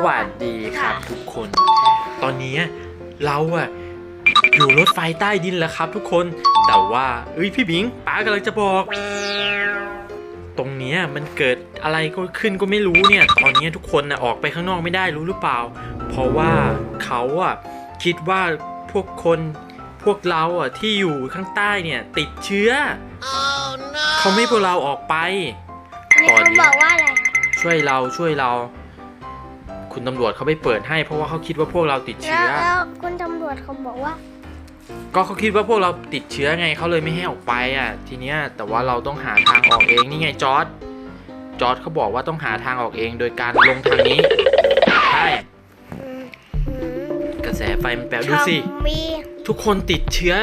สวัสดีครับทุกคน ตอนนี้เราอะอยู่รถไฟใต้ดินแล้วครับทุกคน แต่ว่าเอ้ยพี่บิงป้ากำลังจะบอก ตรงเนี้ยมันเกิดอะไรก็ขึ้นก็ไม่รู้เนี่ย ตอนนี้ทุกคนนะออกไปข้างนอกไม่ได้รู้หรือเปล่า เพราะว่าเขาอะคิดว่าพวกคนพวกเราอะที่อยู่ข้างใต้เนี่ยติดเชื้อเขาไม่ให้พวกเราออกไปนี่ตอนเขานี้บอกว่าอะไรช่วยเราช่วยเรา คุณตำรวจเขาไม่เปิดให้ เพราะว่าเขาคิดว่าพวกเราติดแล้เชื้วอแล้วคุณตำรวจเขาบอกว่า ก็เขาคิดว่าพวกเราติดเชื้อไงเขาเลยไม่ให้ออกไปอะ ทีเนี้ยแต่ว่าเราต้องหาทางออกเองนี่ไงจอร์ดจอร์ดเขาบอกว่าต้องหาทางออกเองโดยการลงทางนี้ใช่อืมอืมกระแสไฟมันแปลดูสิ ทำมีทุกคนติดเชื้อ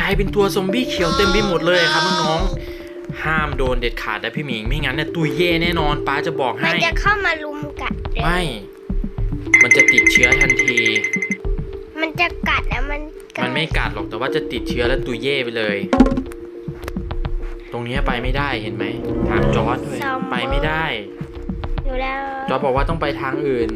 กลายเป็นตัวซอมบี้เขียวเต็มไปหมดเลยครับน้องๆห้ามโดนเด็ดขาดนะพี่หมิงไม่งั้นเนี่ยตุยเย่แน่นอนป้าจะบอกมันให้จะเข้ามาลุมกัดเลยไม่ มันจะติดเชื้อทันที มันจะกัดแล้วมันกัดมันไม่กัดหรอกแต่ว่าจะติดเชื้อแล้วตุยเย่ไปเลย ตรงเนี้ยไปไม่ได้เห็นไหมถามจอร์ดด้วยไปไม่ได้อยู่แล้วจอร์ดบอกว่าต้องไปทางอื่น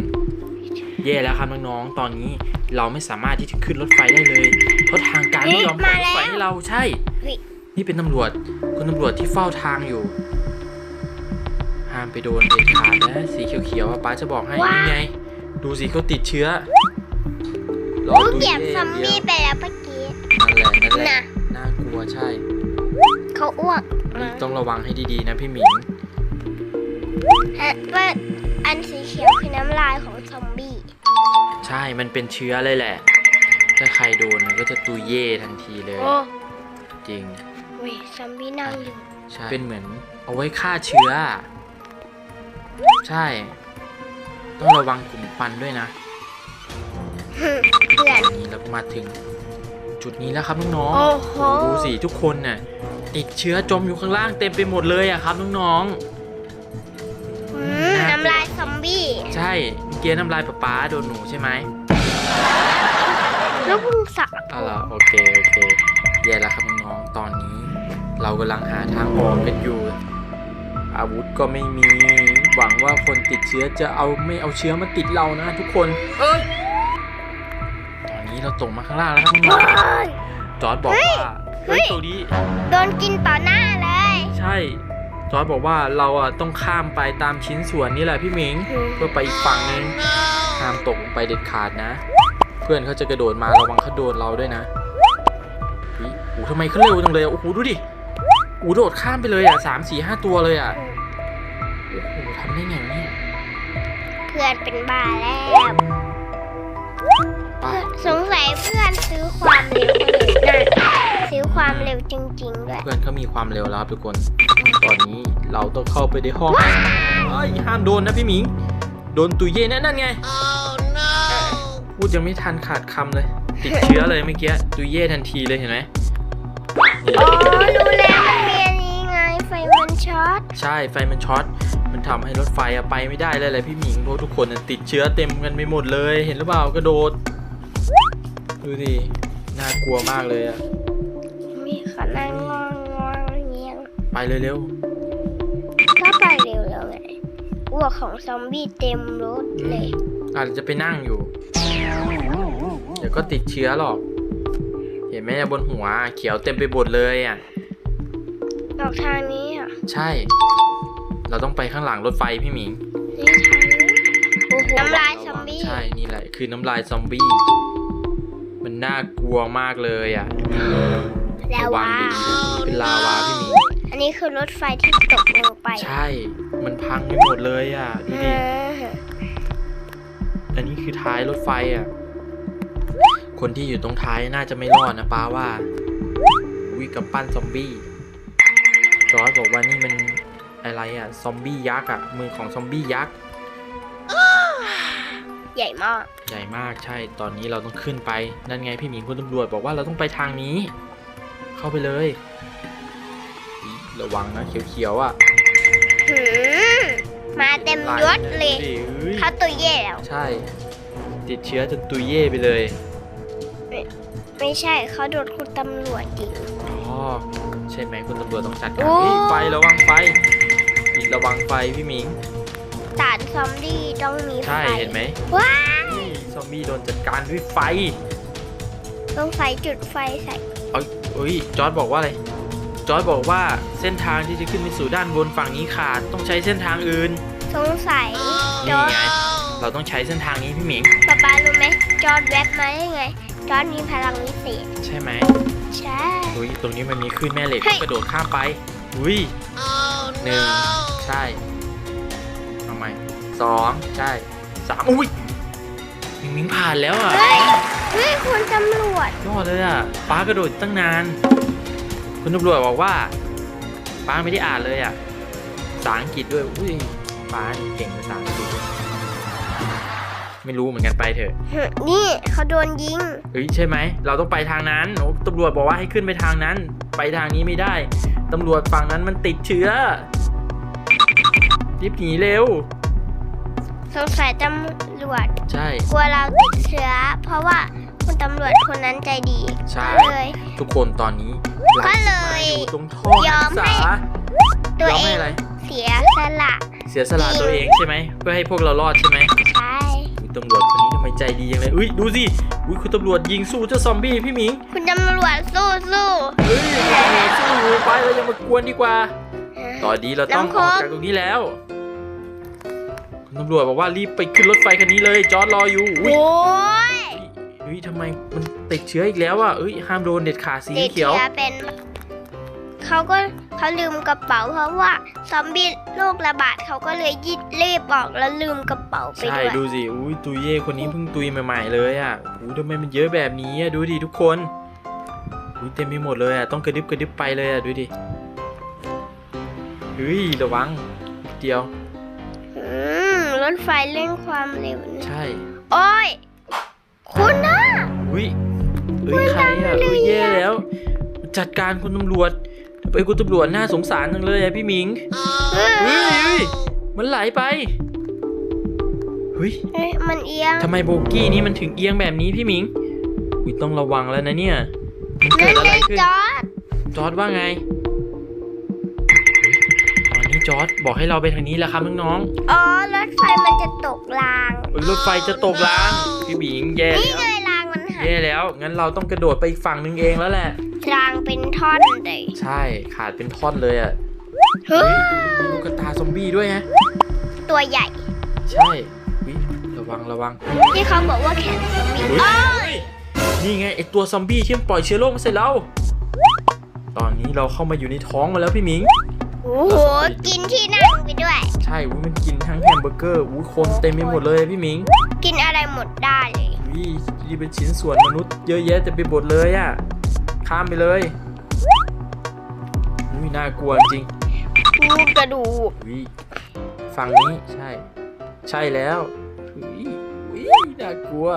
เย่แล้วครับน้องๆตอนนี้เราไม่สามารถที่จะขึ้นรถไฟได้เลยเพราะทางการไม่ยอมปล่อยรถไฟให้เราใช่เฮ้ยนี่เป็นตำรวจคุณตำรวจที่เฝ้าทางอยู่ห้ามไปโดนเด็ดขาดนะสีเขียวๆอะป้าจะบอกให้นี่ไง ดูสิเขาติดเชื้อรอกูตุยเหยียบเย่ซอมเดีบี้ยวไปแล้วเมื่อกี้ นั่นแหละนั่นแหละน่ะน่ากลัวใช่ เขาอ้วกมาต้องระวังให้ดีๆนะพี่หมิงฮะว่าอันสีเขียวคือน้ำลายของซอมบี้ ใช่ มันเป็นเชื้อเลยแหละ ถ้าใครโดนมันก็จะตุยเย่ทันทีเลย โอ้จริงเว้ยซอมบี้นั่งอยู่ ใช่ เป็นเหมือนเอาไว้ฆ่าเชื้อ ใช่ ต้องระวังกลุ่มควันด้วยนะเพื่อนนี่เรามาถึง จุดนี้แล้วครับน้องโอ้โหๆดูสิทุกคนน่ะติดเชื้อจมอยู่ข้างล่างเต็มไปหมดเลยอะครับน้องอืมน้ำลายซอมบี้ๆใช่เมื่อกี้น้ำลายป๊าป๊าโดนหนูใช่ไหมแล้วพึ่งสระเอาล่ะโอเคโอเคแย่แล้วครับน้องๆตอนนี้ เรากำลังหาทางออกกันอยู่ อาวุธก็ไม่มี หวังว่าคนติดเชื้อจะเอาไม่เอาเชื้อมาติดเรานะทุกคนเอ้ยตอนนี้เราตกมาข้างล่างแล้วครับน้องเฮ้ยๆจอร์ดบอกว่าเฮ้เฮ้ยยตรงนี้โดนกินต่อหน้าเลย ใช่จอร์ดบอกว่าเราอะต้องข้ามไปตามชิ้นส่วนนี่แหละพี่หมิงเพื่อไปอีกฝั่งนึงห้ามตกลงไปเด็ดขาดนะ เพื่อนเขาจะกระโดดมาระวังเขาโดนเราด้วยนะเฮ้ยโอ้โหทำไมเขาเร็วจังเลยอะโอ้โหดูดิโอ้โหโดดข้ามไปเลยอะสามสี่ห้าตัวเลยอะ โอ้โหทำได้ไงเนี่ยเพื่อนเป็นบ้าแล้วไปสงสัยเพื่อนซื้อความเร็วก็เลยน่ะซื้อความเร็วจริงๆด้วยเพื่อนเขามีความเร็วแล้วครับทุกคน ตอนนี้เราต้องเข้าไปในห้องเอ้ยห้ามโดนนะพี่หมิง โดนตุยเย่แน่นั่นไง พูดยังไม่ทันขาดคำเลย ติดเชื้อเลยเมื่อกี้ตุยเย่ทันทีเลยเห็นไหมนี่อ๋อรู้แล้วมันมีอันนี้ไงไฟมันช็อต ใช่ไฟมันช็อตมัน ทำให้รถไฟอะไปไม่ได้เลยแหละพี่หมิงเพราะทุกคนอะติดเชื้อเต็มกันไปหมดเลย เห็นหรือเปล่ากระโดด ดูดิน่ากลัวมากเลยอะมีขานั่งงองงองเงี้ยงไปเลยเร็วก็ไปเร็วแล้วไงอ้วกของซอมบี้เต็มรถเลยอาจจะไปนั่งอยู่ เดี๋ยวก็ติดเชื้อหรอก เห็นไหมอะบนหัวเขียวเต็มไปหมดเลยอะออกทางนี้อะ ใช่ เราต้องไปข้างหลังรถไฟพี่หมิงนี่ทางนี้โอ้โหน้ำลายซอมบี้ใช่ นี่แหละ คือน้ำลายซอมบี้ มันน่ากลัวมากเลยอะแล้วระวัว่างดีๆนะเป็นลาวาพี่หมิง อันนี้คือรถไฟที่ตกลงไปใช่ มันพังไปหมดเลยอะ ดูเอดิออันนี้คือท้ายรถไฟอะ คนที่อยู่ตรงท้ายน่าจะไม่รอดนะป้าว่าวิกับปั้นซอมบี้จอร์จบอกว่านี่มัน อะไรอะ ซอมบี้ยักษ์อะมือของซอมบี้ยักษ์ใหญ่มาก ใหญ่มากใช่ตอนนี้เราต้องขึ้นไป นั่นไงพี่หมิงคุณตำรวจบอกว่าเราต้องไปทางนี้ เข้าไปเลยอีระวังนะเขียวๆอะหืมมาเต็มยศเลยดูดิเอ้ยเขาตัวเย่แล้ว ใช่ ติดเชื้อจนตุยเย่ไปเลย ไม่ใช่เขาโดนคุณตำรวจยิงอ๋อใช่ไหมคุณตำรวจต้องจัดการโอ้เฮ้ยไฟระวังไฟอีก ระวังไฟพี่หมิงด่านซอมบี้ต้องมีไฟใช่เห็นไหมว้านี่ซอมบี้โดนจัดการด้วยไฟต้องไฟจุดไฟใส่เอาเอ้ยจอร์ดบอกว่าอะไรจอร์ดบอกว่าเส้นทางที่จะขึ้นไปสู่ด้านบนฝั่งนี้ขาดต้องใช้เส้นทางอื่นสงสัยจนี่อร์ดไงเราต้องใช้เส้นทางนี้พี่หมิงป๊าป๊ารู้ไหมจอร์ดแวบมาได้ไงจอร์ดมีพลังวิเศษใช่ไหมใช่อุ้ยตรงนี้มันมีคลื่นแม่เหล็กเฮ้ยกระโดดข้ามไปอุ้ยหนึ่ง ใช่ทำไมสองใช่สามอุ้ยหมิงหมิงผ่านแล้วอะเฮ้ยเฮ้ยคุณตำรวจยอดเลยอะป้ากระโดดตั้งนาน คุณตำรวจบอกว่าป้าไม่ได้อ่านเลยอะภาษาอังกฤษด้วยอุ้ยป้านี่เก่งภาษาอังกฤษด้วยไม่รู้เหมือนกันไปเถอะ นี่เขาโดนยิงเฮ้ยใช่ไหม เราต้องไปทางนั้นโอ้ตำรวจบอกว่าให้ขึ้นไปทางนั้น ไปทางนี้ไม่ได้ ตำรวจฝั่งนั้นมันติดเชื้อ รีบหนีเร็ว สงสัยตำรวจใช่ กลัวเราติดเชื้อ เพราะว่าคุณตำรวจคนนั้นใจดีใช่ ก็เลย ทุกคนตอนนี้ก็เลยราอยู่ตรงท่อยอนัมกศึกให้ษา ตัวยอมเอให้งอะไร เสียสละเสียสละตัวเองใช่ไหมเพื่อให้พวกเรารอดใช่ไหมใช่อุ๊ยตำรวจคนนี้ทำไมใจดีจังเลยอุ้ยดูสิอุ้ยคุณตำรวจยิงสู้เจ้าซอมบี้พี่หมิงคุณตำรวจสู้สู้เฮ้ยสู้ไปเรายังมากวนดีกว่า ตอนนี้เราต้องน้ำอโค้อกกจากตรงนี้แล้ว คุณตำรวจบอกว่ารีบไปขึ้นรถไฟคันนี้เลยจอร์ดรออยู่อุ้ยโอ้ยเฮ้ยทำไมมันติดเชื้ออีกแล้วอะเอ้ยห้ามโดนเด็ดขาดสีติดเขียวเชื้อเป็นเขาก็เขาลืมกระเป๋าเพราะว่าซอมบี้โรคระบาดเขาก็เลยยิดรีบออกแล้วลืมกระเป๋าไปใช่ด้วยดูสิอุ้ยตุยเย่คนนี้เพิ่งตุยใหม่ๆเลยอะอุ้ยทำไมมันเยอะแบบนี้อะดูดิทุกคนอุ้ยเต็มไปหมดเลยอะต้องกระดึบกระดึบไปเลยอะดูดิ เฮ้ยระวังนิดเดียว อืมรถไฟเร่งความเร็วนะใช่โอ้ย คุณนะ อุ้ยเอ้ยใครอะไม่เอ้ยได้เลยแย่อะแล้ว จัดการคุณตำรวจไปคุณตำรวจน่าสงสารจังเลยอะพี่หมิงเฮ้เฮ้ยยเฮ้ยมันไหลไปเฮ้ยเฮ้ยมันเอียงทำไมโบกี้นี้มันถึงเอียงแบบนี้พี่หมิงอุ้ยต้องระวังแล้วนะเนี่ยมันเกินั่ดนอะไรไงขึ้นจอร์ดจอร์ดว่าไงเฮ้ยตอ นนี้จอร์ดบอกให้เราไปทางนี้แล้วครับน้องอ๋อ รถไฟมันจะตกราง ๆเฮ้ยรถไฟจะตกราง พี่หมิงแย่นี่แล้วไงรางมันหักแย่แล้ว งั้นเราต้องกระโดดไปอีกฝั่งหนึงเองแล้วแหละ รางเป็นท่อนเลยใช่ขาดเป็นท่อนเลยอะเฮ้เฮ้ยยมีลูกกระตาซอมบี้ด้วยฮะ ตัวใหญ่ ใช่อุ๊ยระวังระวังที่เขาบอกว่าแขนซอมบี้เฮ้ยอ้าวเฮ้ยนี่ไงไอตัวซอมบี้ที่มันปล่อยเชื้อโรคมาใส่เรา ตอนนี้เราเข้ามาอยู่ในท้องมาแล้วพี่หมิง โอ้โหกินที่นั่งไปด้วย ใช่อุ๊ยมันกินทั้งแฮมเบอร์เกอร์อุ้ยคนเต็มไปหมดเลยพี่หมิงกินอะไรหมดได้เลยอุ้ยนี่เป็นชิ้นส่วนมนุษย์เยอะแยะเต็มไปหมดเลยอะข้ามไปเลยอุ้ยน่ากลัวจริงรูดกระดูกอุ้ยฝั่งนี้ใช่ ใช่แล้วอุ้ยอุ้ยน่ากลัว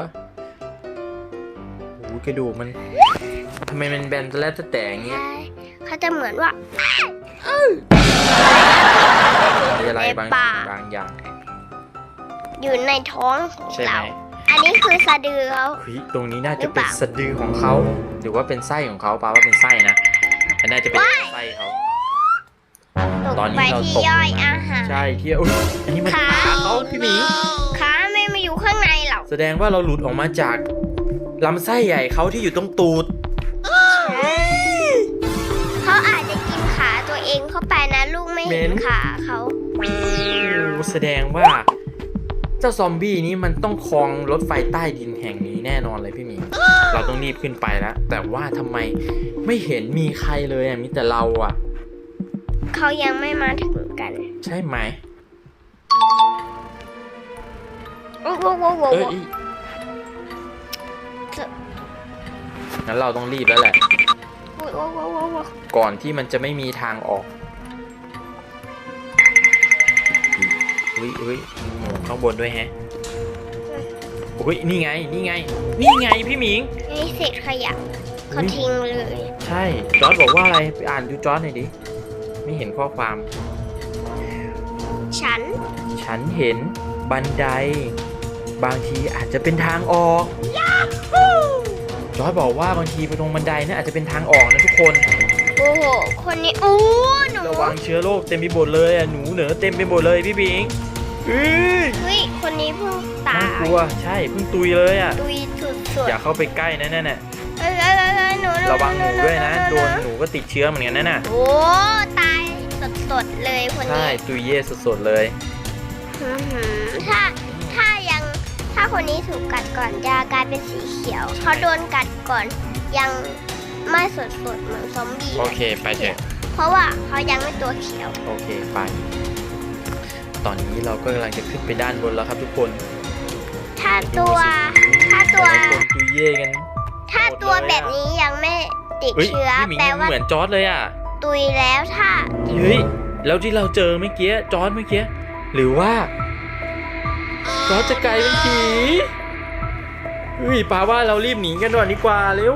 อุ้ยกระดูกมันทำไมมันแบนแล้วแต่แต่อย่างเงี้ยใช่เขาจะเหมือนว่า มีอะไรบางในปาสิ่งบางอย่าง อยู่ในท้องของใช่ไหมเรา อันนี้คือสะดือเขา เฮ้ยตรงนี้น่าจะเป็นสะดือของเขา หรือว่าเป็นไส้ของเขาปาว่าเป็นไส้นะอันน่าจะเป็นไส้เขา ตตอนนี้ไปเราที่ตก ย่อยอาหารใช่ที่อุ้ยอันนี้มันขาเขาพี่หมิงขาไม่มาอยู่ข้างในหรอกแสดงว่าเราหลุดออกมาจากลำไส้ใหญ่เขาที่อยู่ตรงตูด เขาอาจจะกินขาตัวเองเข้าไปนะลูกไม่เห็นเห็นขาเขา แสดงว่า เจ้าซอมบี้นี้มันต้องคลองรถไฟใต้ดินแห่งนี้แน่นอนเลยพี่หมิงเราต้องรีบขึ้นไปแล้ว แต่ว่าทำไมไม่เห็นมีใครเลยอะมีแต่เราอะ เขายังไม่มาถึงกัน ใช่ไหมโอ้โหโอ้โหเอ้ยงั้นเราต้องรีบแล้วแหละโอ้โหโอ้โหโอ้โหก่อนที่มันจะไม่มีทางออก อุ้ยอุ้ยโอ้ข้างบนด้วยแฮะอุ้ยนี่ไง นี่ไง นี่ไงพี่หมิง นี่เศษขยะเขาทิ้งเลย ใช่ จอร์ดบอกว่าอะไร ไปอ่านดูจอร์ดหน่อยดิ ไม่เห็นข้อความ ฉัน ฉันเห็นบันได บางทีอาจจะเป็นทางออก จอร์ดบอกว่าบางทีไปตรงบันไดนั่นอาจจะเป็นทางออกนะทุกคน โอ้โห คนนี้โอ้หนู ระวังเชื้อโรคเต็มไปหมดเลยอะ หนูเหนือเต็มไปหมดเลยพี่บิง เอ้ยเฮ้ยคนนี้เพิ่งตาน่ายกลัวใช่เพิ่งตุยเลยอะ ตุยสุดอย่าเข้าไปใกล้นะนั่นน่ะๆเอ้ยเอ้ยเอ้ยเอ้ยหนูหนูระวังหนูด้วยนะหโดนหนูก็ติดเชื้อเหมือนกันนั่นน่ะโอ้ตายสดๆเลยคนใช่นี้ตุยเย่สดๆเลย อื้อหือถ้าถ้ายังถ้าคนนี้ถูกกัดก่อนจะกลายเป็นสีเขียวเขาโดนกัดก่อนยังไม่สดๆเหมือนซอมบี้โอเคไปเถอะเพราะว่าเขายังไม่ตัวเขียว โอเคไป ตอนนี้เราก็กำลังจะขึ้นไปด้านบนแล้วครับทุกคนถ้าตัว ถ้าตัวแต่ละคนตุยเย่กัน ถ้าตัวแบบนี้ยังไม่ติดเฮ้ยเชื้อพี่หมิงแปลยังว่าเหมือนจอร์ดเลยอะ ตุยแล้วถ้า เฮ้ย แล้วที่เราเจอเมื่อกี้จอร์ดเมื่อกี้ หรือว่า จอร์ดจะกลายเป็นผีเฮ้ยป้าว่าเรารีบหนีกันก่อนดีกว่าเร็ว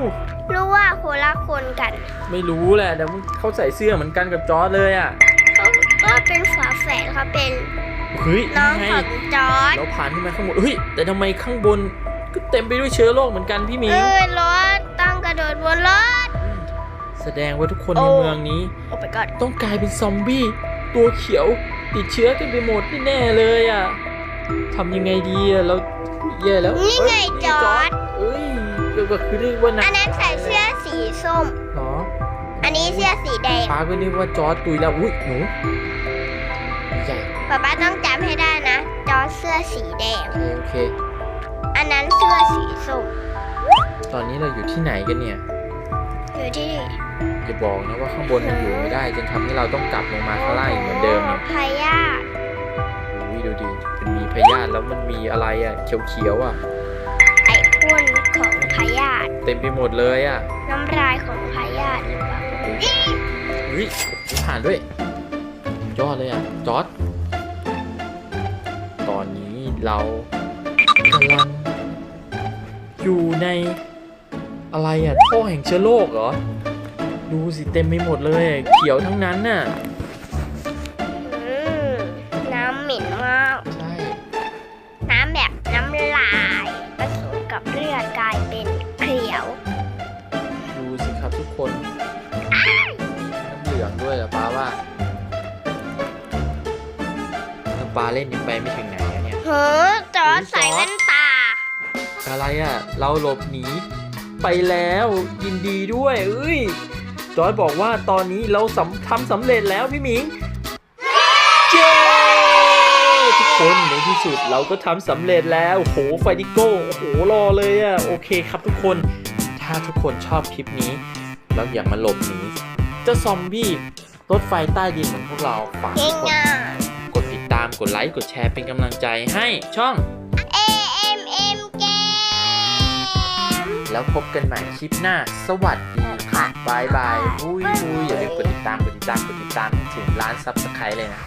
รู้ว่าคนละคนกัน ไม่รู้แหละแต่เขาใส่เสื้อเหมือนกันกับจอร์ดเลยอะ เขาก็เป็นฝาแฝดเขาเป็นเฮ้ยน้องไงของจอร์ดเราผ่านขึ้นมาข้างบนเฮ้ยแต่ทำไมข้างบนก็เต็มไปด้วยเชื้อโรคเหมือนกันพี่หมิเองอรถต้องกระโดดบนรถแสดงว่าทุกคนโอ้ในเมืองนี้โอ้ไปก่อนต้องกลายเป็นซอมบี้ตัวเขียวติดเชื้อกันไปหมดแน่ๆเลยอะทำยังไงดีอะเราแย่แล้วนี่ไงเอ้ยจอร์ดเอ้ยก็คือเรียกว่าหนัอักนนั้นใส่เสื้อสีส้มเหรออันนี้เสื้อสีแดงป้าก็นึกว่าจอร์ดตุยแล้วอุ้ยหนูใหญ่ ป๊าป๊าต้องจำให้ได้นะ จอร์ดเสื้อสีแดงโอเคโอเค อันนั้นเสื้อสีส้มตอนนี้เราอยู่ที่ไหนกันเนี่ย อยู่ที่อย่าบอกนะว่าข้างบนมันอยู่ไม่ได้จนทำให้เราต้องกลับลงมาข้างล่างอีกเหมือนเดิมเนี่ยพยาธิอุ้ยดูดิมันมีพยาธิแล้วมันมีอะไรอะ เขียวๆอะ ไอ้พ่นของพยาธิเต็มไปหมดเลยอะ น้ำลายของพยาธิหรือเปล่าเฮ้ยผ่านด้วยยอดเลยอะจอร์ดตอนนี้ เรากำลังอยู่ในอะไรอะท่อแห่งเชื้อโรคเหรอ ดูสิเต็มไปหมดเลย เขียวทั้งนั้นน่ะ อืมน้ำเหม็นมาก ใช่ น้ำแบบน้ำลายผสมกับเลือดกลายเป็นเขียว ดูสิครับทุกคน น้ำเหลืองด้วยเหรอป้าว่าถ้าป้าเล่นยังไปไม่ถึงไหนอะ เนี่ยเฮ้อจอร์ดใส่แว่นตา อะไรอะ เราหลบหนีไปแล้วยินดีด้วยเอ้ยจอยบอกว่าตอนนี้เราสำทำสำเร็จแล้วพี่หมิงเจ้ทุกคนในที่สุดเราก็ทำสำเร็จแล้วโอ้โหไฟดิโก้โอ้โหรอเลยอะโอเคครับทุกคน ถ้าทุกคนชอบคลิปนี้แล้วอย่ามาหลบหนีเจ้าซอมบี้รถไฟใต้ดินเหมือนพวกเราฝากทุกคนง่าย กดติดตามกดไลค์กดแชร์เป็นกำลังใจให้ช่องๆ AMM เกมแล้วพบกันใหม่คลิปหน้า สวัสดีครับบายบายอุ้ยอุ้ยอย่าลืมกดติดตามกดติดตามกดติดตามให้ถึงล้านซับสไครต์เลยนะ